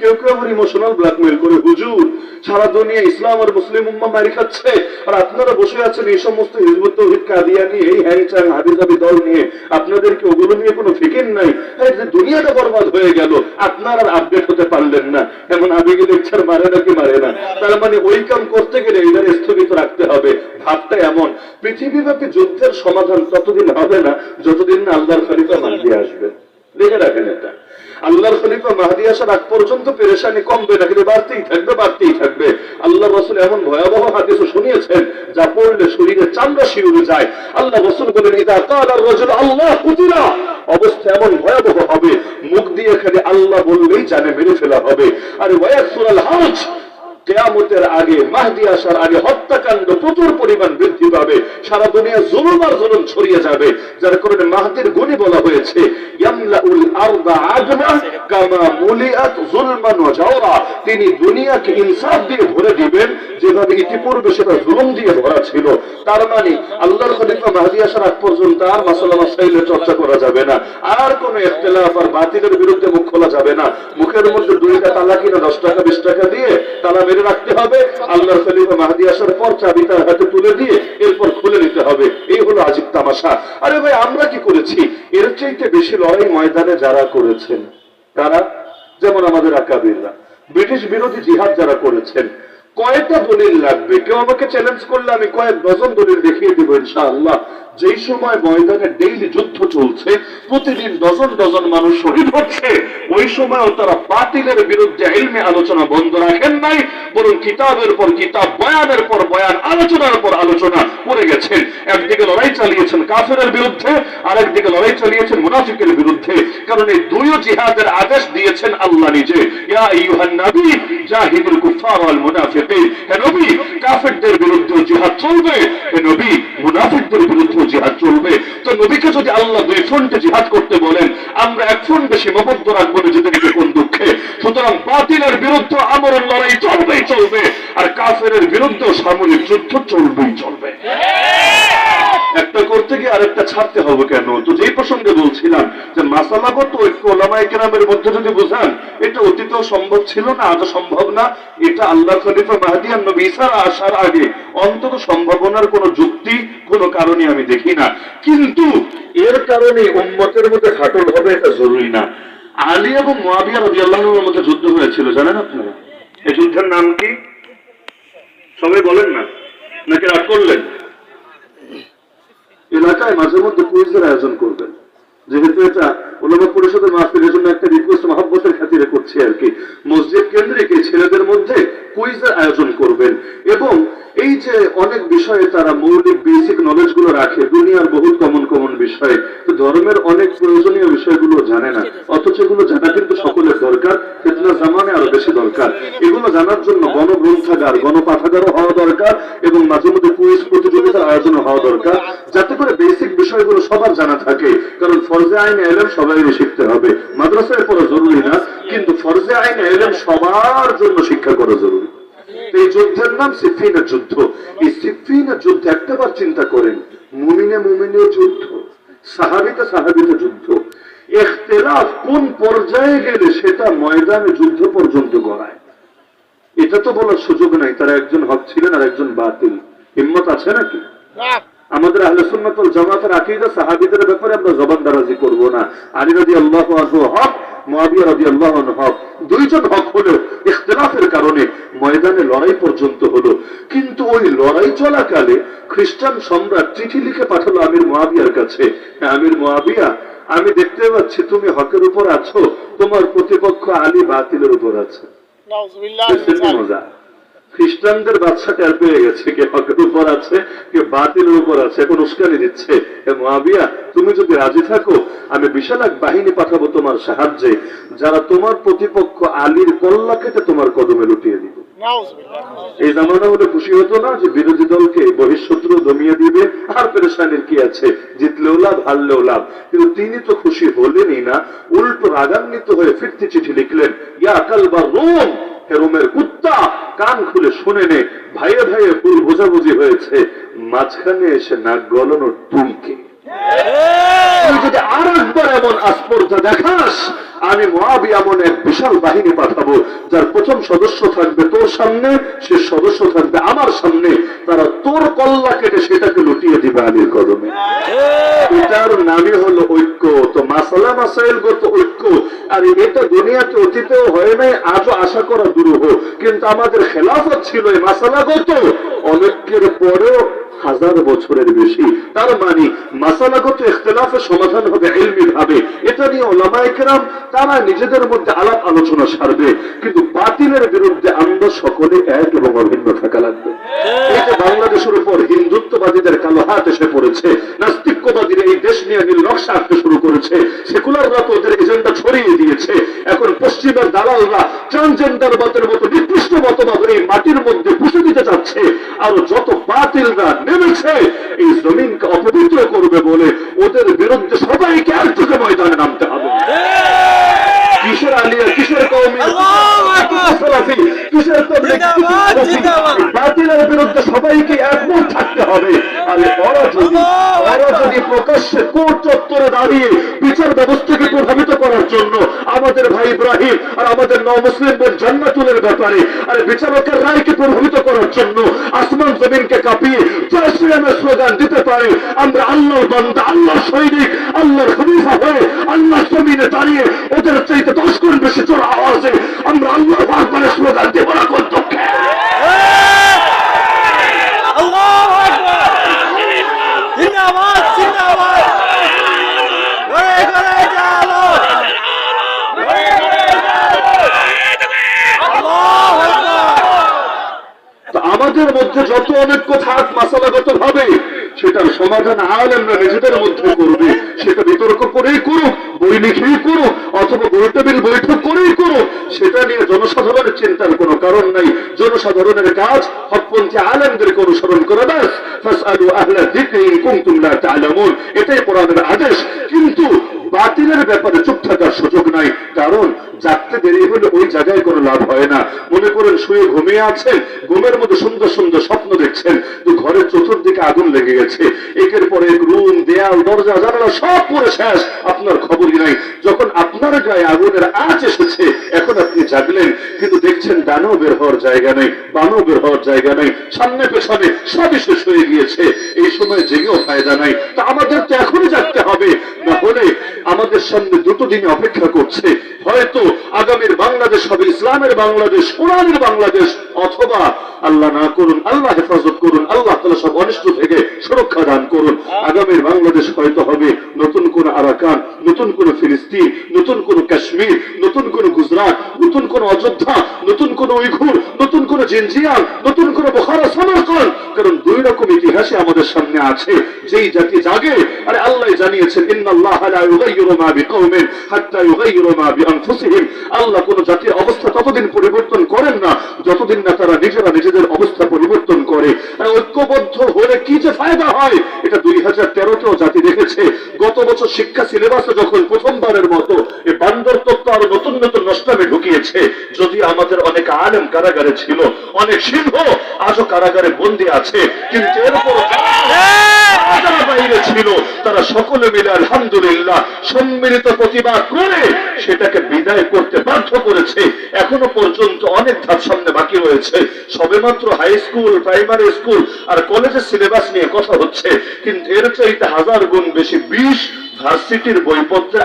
কেউ কেউ আবার ইমোশনাল ব্ল্যাকমেল করে, হুজুর, সারা দুনিয়া ইসলাম আর মুসলিম উম্মা মারি খাচ্ছে। আর আপনারা বসে আছেন এই সমস্ত হিজবুত তৌহিদ এই হ্যাং চ্যাং হাবিজাবি দল নিয়ে। ওগুলো নিয়ে কোনো ফিকির নাই? যে দুনিয়াটা বরবাদ হয়ে গেল, আপনারা আপডেট হতে পারলেন না। এমন মারে মারে না? তার মানে ওই কাম করতে গেলে এদের স্থগিত রাখতে হবে। ভাবটা এমন। পৃথিবীব্যাপী যুদ্ধের সমাধান ততদিন হবে না, যতদিন না আল্লাহর খলিফা মাহদি আসবে। লিখে রাখেন এটা। আল্লাহর খলিফা মাহদি আসার আগ পর্যন্ত পেরেশানি কমবে না কিন্তু বাড়তেই থাকবে বাড়তেই থাকবে। আল্লাহ রসুল এমন ভয়াবহ হাদিসও শুনিয়েছেন, যা পড়লে শরীরে চামড়া শিউরে যায়। আল্লাহ রসুল বলেন, ইদা কাল আর রজুল, আল্লাহ কুতিরা অবস্থা এমন ভয়াবহ হবে, মুখ দিয়ে খালি আল্লাহ বললেই জানে, মেরে ফেলা হবে। আর ওয়াকসুরাল হাজ কেয়ামতের আগে মাহদি আসার আগে হত্যাকাণ্ড প্রচুর পরিমাণ বৃদ্ধি পাবে। সারা দুনিয়া জুলুম আর জুলুম ছড়িয়ে যাবে। যার কারণে মাহদির গুণী বলা হয়েছে ইয়ামলাউল আরদা আদমা কামা মুলিআত যুলমান ওয়া জাওরা। তিনি দুনিয়াকে ইনসাফ দিয়ে ভরে দিবেন, যেভাবে ইতিপূর্বে সেটা জুলুম দিয়ে ভরা ছিল। তার মানে আল্লাহর খলিফা মাহদি আসার আগ পর্যন্ত আর মাসালা মাসাইলের চর্চা করা যাবে না। আর কোন ইখতিলাফ আর বাতিলের বিরুদ্ধে মুখ খোলা যাবে না। মুখের মধ্যে দুইটা তালা কিনা দশ টাকা, বিশ টাকা দিয়ে তালা মেরে রাখতে হবে। আল্লাহর খলিফা মাহদি আসার পর চাবি তার হাতে তুলে দিয়ে এরপর খুলে নিতে হবে। তামাশা আরে ভাই, আমরা কি করেছি? এর চাইতে বেশি লড়াই ময়দানে যারা করেছেন, তারা যেমন আমাদের আকাবিররা, ব্রিটিশ বিরোধী জিহাদ যারা করেছেন, কয়টা দলিল লাগবে? কেউ আমাকে চ্যালেঞ্জ করলে আমি কয়েক ডজন দলিল দেখিয়ে দিব, ইনশাআল্লাহ। যেই সময় ময়দানে ডেইলি যুদ্ধ চলছে, প্রতিদিন ডজন ডজন মানুষ শহীদ হচ্ছে, ওই সময়ও তারা বাতিলের বিরুদ্ধে ইলমে আলোচনা বন্ধ রাখেন নাই, বরং কিতাবের পর কিতাব, বয়ানের পর বয়ান, আলোচনার পর আলোচনা করে গেছেন। একদিকে লড়াই চালিয়েছেন কাফেরের বিরুদ্ধে, আরেকদিকে লড়াই চালিয়েছেন মুনাফিকের বিরুদ্ধে। কারণ এই দুইও জিহাদের আদেশ দিয়েছেন আল্লাহ নিজে। ইয়া নবী, জাহিদুল কুফার হে নবী, কাফেরদের বিরুদ্ধে জিহাদ চলবে। হে নবী, মুনাফিকদের বিরুদ্ধে জিহাদ চলবে। তো নবীকে যদি আল্লাহ দুই ফ্রন্টে জিহাদ করতে বলেন, আমরা এক রাখব নিজেদেরকে কোন দুঃখে। সুতরাং বাতিলের বিরুদ্ধে লড়াই চলবেই চলবে। আর কাফের বিরুদ্ধে সামরিক যুদ্ধ চলবেই চলবে। করতে গিয়ে আরেকটা ছাড়তে হবে কেন? তো যেই প্রসঙ্গে বলছিলাম যে মাসালাগত ঐক্য ওলামাই কেরামের মধ্যে যদি বোঝান, এটা অতীতেও সম্ভব ছিল না, আজও সম্ভব না। এটা আল্লাহ খলিফা মাহাদিয়ান নবী ইসার আসার আগে অন্তত সম্ভাবনার কোনো যুক্তি, কোনো কারণে আমি দেখি না। কিন্তু এর কারণে উম্মতের মধ্যে ফাটল হবে এটা জরুরি না। আলী এবং মোয়াবিয়া রবি আল্লাহর মধ্যে যুদ্ধ হয়েছিল, জানেন আপনারা? এই যুদ্ধের নাম কি? সবাই বলেন না? নাকি রাগ করলেন? এলাকায় মাঝে মধ্যে কুইজের আয়োজন করবেন। যেহেতু এটা ওলামা পরিষদের মাহফিলের জন্য একটা রিকোয়েস্ট মহাব্বতের খাতিরে করছি আর কি। মসজিদ কেন্দ্রিক এই ছেলেদের মধ্যে কুইজের আয়োজন করবেন। এবং এই যে অনেক বিষয়ে তারা মৌলিক বেসিক নলেজগুলো রাখে, দুনিয়ার বহুত কমন কমন বিষয়, তো ধর্মের অনেক প্রয়োজনীয় বিষয়গুলো জানে না। অথচ এগুলো জানা কিন্তু সকলের দরকার, ফেতনা জামানে আরও বেশি দরকার। এগুলো জানার জন্য গণগ্রন্থাগার, গণপাঠাগারও হওয়া দরকার এবং মাঝে মধ্যে কুইজ প্রতিযোগিতার আয়োজন হওয়া দরকার যাতে করে বেসিক বিষয়গুলো সবার জানা থাকে। কারণ ফরজে আইন এলেম সবাই শিখতে হবে। মাদ্রাসায় পড়া জরুরি না, কিন্তু ফরজে আইন এলেম সবার জন্য শিক্ষা করা জরুরি। এই যুদ্ধের নাম সিফিনের যুদ্ধ। এই সিফিনের যুদ্ধ একটাবার চিন্তা করেন, মুমিনে মুমিনে যুদ্ধ, সাহাবিতে সাহাবিতে যুদ্ধ। এখতেলাফ কোন পর্যায়ে গেলে সেটা ময়দানে যুদ্ধ পর্যন্ত গড়ায়। এটা তো বলার সুযোগ নাই, তারা একজন হক ছিলেন আর একজন বাতিল। হিম্মত আছে নাকি? আমাদের আহলে সুন্নাতুল জামাতের আকীদা সাহাবীদের ব্যাপারে আমরা জবানদারাজি করব না। আলী রাদিয়াল্লাহু আনহু হক মুয়াবিয়া রাদিয়াল্লাহু আনহু হক দুইজন হক হলো ইখতিলাফের কারণে ময়দানে লড়াই পর্যন্ত হলো। কিন্তু ওই লড়াই চলাকালে খ্রিস্টান সম্রাট চিঠি লিখে পাঠালো আমির মহাবিয়ার কাছে। আমির মহাবিয়া আমি দেখতে পাচ্ছি তুমি হকের উপর আছো তোমার প্রতিপক্ষ আলী বাতিলের উপর আছে। মজা খ্রিস্টানদের বাচ্চা টের পেয়ে গেছে কে হকের উপর আছে কে বাতিলের উপর আছে এখন উস্কানি দিচ্ছে। হে মহাবিয়া তুমি যদি রাজি থাকো আমি বিশাল এক বাহিনী পাঠাবো তোমার সাহায্যে যারা তোমার প্রতিপক্ষ আলীর কল্লা খেতে তোমার কদমে লুটিয়ে দিব। এই জামানা হলে খুশি হতো না যে বিরোধী দলকে বহিঃশত্রু দমিয়ে দিবে? আর পেরেশানির কি আছে? জিতলেও লাভ হারলেও লাভ। কিন্তু তিনি তো খুশি হলেনই না। উল্টো রাগান্বিত হয়ে ফিরতি চিঠি লিখলেন ইয়া কাল বা রোম হে রোমের কুত্তা কান খুলে শুনে নে ভাইয়ে ভাইয়ে ভুল বোঝাবুঝি হয়েছে। মাঝখানে এসে নাক গলানো তুইকে তুই যদি আর একবার এমন আস্পর্ধা দেখাস আমি মহাবি এমন এক বিশাল বাহিনী পাঠাবো যার প্রথম সদস্য থাকবে তোর সামনে সে সদস্য থাকবে আমার সামনে। তারা তোর কল্লা কেটে সেটাকে লুটিয়ে দিবে আলীর কদমে। এটার নামই হলো ঐক্য তো মাসালা মাসাইলগত ঐক্য। আর এটা দুনিয়াতে অতীতেও হয় নাই আজও আশা করা দুরূহ। কিন্তু আমাদের খেলাফত ছিল এই মাসালাগত। অনেকের পরেও হাজার বছরের বেশি। তার মানে মাসালাগত ইখতলাফের সমাধান হবে এলমি ভাবে এটা নিয়ে ওলামায়ে কেরাম তারা নিজেদের মধ্যে আলাপ আলোচনা সারবে। কিন্তু বাতিলের বিরুদ্ধে আমরা সকলে এক এবং অভিন্ন থাকা লাগবে। এই যে বাংলাদেশের উপর হিন্দুত্ববাদীদের কালো হাত এসে পড়েছে নাস্তিক্যবাদীরা এই দেশ নিয়ে নীল নকশা আঁকতে শুরু করেছে সেকুলাররা তো ওদের এজেন্ডা ছড়িয়ে দিয়েছে। এখন পশ্চিমের দালালরা ট্রান্সজেন্ডারবাদের মতো নেমেছে এই জমিনকে অপবিত্র করবে বলে ওদের বিরুদ্ধে সবাইকে একযোগে ময়দানে নামতে হবে। কিসের আলিয়া কিসের কৌমি কিসের! বাতিলের বিরুদ্ধে সবাইকে একমত থাকতে হবে। আর ওরা যদি ওরা যদি প্রকাশ্যে কোর্ট চত্বরে দাঁড়িয়ে বিচার ব্যবস্থাকে প্রভাবিত করার জন্য আমাদের ভাই ইব্রাহিম আর আমাদের নও মুসলিমদের জান্নাতুলের ব্যাপারে আর বিচারকের রায়কে প্রভাবিত করার জন্য জয় শ্রীরামের স্লোগান দিতে পারে আমরা আল্লাহর বান্দা আল্লাহর সৈনিক আল্লাহর খলিফা হয়ে আল্লাহর জমিনে দাঁড়িয়ে ওদের চাইতে দশ গুণ বেশি জোর আওয়াজে আমরা আল্লাহর আকবরের স্লোগান দেব না কোন দুঃখে আল্লাহু আকবার জিন্দাবাদ জিন্দাবাদ ঘরে ঘরে চালো আল্লাহু আকবার আমাদের মধ্যে যত অনৈক্য থাক মাসালাগত ভাবে সেটার সমাধান আলেমরা নিজেদের মধ্যে করবে। সেটা বিতর্ক করেই করুক, বই লিখেই করুক, অথবা টেবিল বৈঠক করেই করুক, সেটা নিয়ে জনসাধারণের চিন্তার কোনো কারণ নাই। জনসাধারণের কাজ হকপন্থী আলেমদেরকে অনুসরণ করে ব্যাস। ফাসআলু আহলা যিকরি কুনতুম লা তা'লামুন এটাই কোরআনের আদেশ। কিন্তু বাতিলের ব্যাপারে দেরি হলে ওই জায়গায় কোনো লাভ হয় না। মনে করেন শুয়ে ঘুমিয়ে আছেন, ঘুমের মধ্যে সুন্দর সুন্দর স্বপ্ন দেখছেন তো ঘরের চতুর্দিকে আগুন লেগে গেছে। একের পর এক রুম, দেয়াল, দরজা, জানালা সব পরে শেষ, আপনার খবরই নাই। যখন আপনার গায়ে আগুনের আঁচ এসেছে, এখন আপনি জাগলেন, কিন্তু দেখছেন ডানও বের হওয়ার জায়গা নেই বানও বের হওয়ার জায়গা নেই, সামনে পেছনে সবই শেষ হয়ে গিয়েছে। এই সময় জেগেও ফায়দা নাই। তা আমাদের তো এখনই জাগতে হবে। না হলে আমাদের সামনে দুটো দিন অপেক্ষা করছে হয়তো আগামীর বাংলাদেশ হবে ইসলামের বাংলাদেশ কোরআনের বাংলাদেশ অথবা আল্লাহ না করুন আল্লাহ হেফাজত করুন আল্লাহ তালা সব অনিষ্ট থেকে সুরক্ষা দান করুন। আগামীর বাংলাদেশ হয়তো হবে নতুন কোন আরাকান নতুন কোন ফিলিস্তিন নতুন কোন কাশ্মীর নতুন কোন গুজরাট নতুন কোন অযোধ্যা নতুন কোন উইঘুর নতুন কোন জিনজিয়ান নতুন কোন বোখারা সমর্কন কারণ দুই রকম ইতিহাসে আমাদের সামনে আছে। যেই জাতি জাগে, আরে আল্লাহ জানিয়েছেন আল্লাহ কোন জাতির অবস্থা ততদিন পরিবর্তন করেন না, যতদিন না তারা নিজেরা নিজেদের অবস্থা পরিবর্তন করে। ঐক্যবদ্ধ হলে কি যে ফায়দা হয়? এটা দুই হাজার তেরোতেও জাতি দেখেছে। গত বছর শিক্ষা সিলেবাসে যখন প্রথমবারের মতো এই বান্দর তত্ত্ব আরও নতুন নতুন নষ্টামে ঢুকিয়েছে। যদি আমাদের অনেক আলেম কারাগারে ছিল, অনেক সিংহ আজও কারাগারে বন্দী আছে কিন্তু এরপর যারা বাইরে ছিল তারা সকলে মিলে আলহামদুলিল্লাহ সম্মিলিত প্রতিবাদ করে সেটাকে বিদায় করতে বাধ্য করেছে। এখনও পর্যন্ত অনেক ধাপ সামনে বাকি রয়েছে। সবেমাত্র হাই স্কুল প্রাইমারি স্কুল আর কলেজের সিলেবাস নিয়ে কথা হচ্ছে কিন্তু এর চাইতে হাজার গুণ বেশি বিশ ভার্সিটির বইপত্রে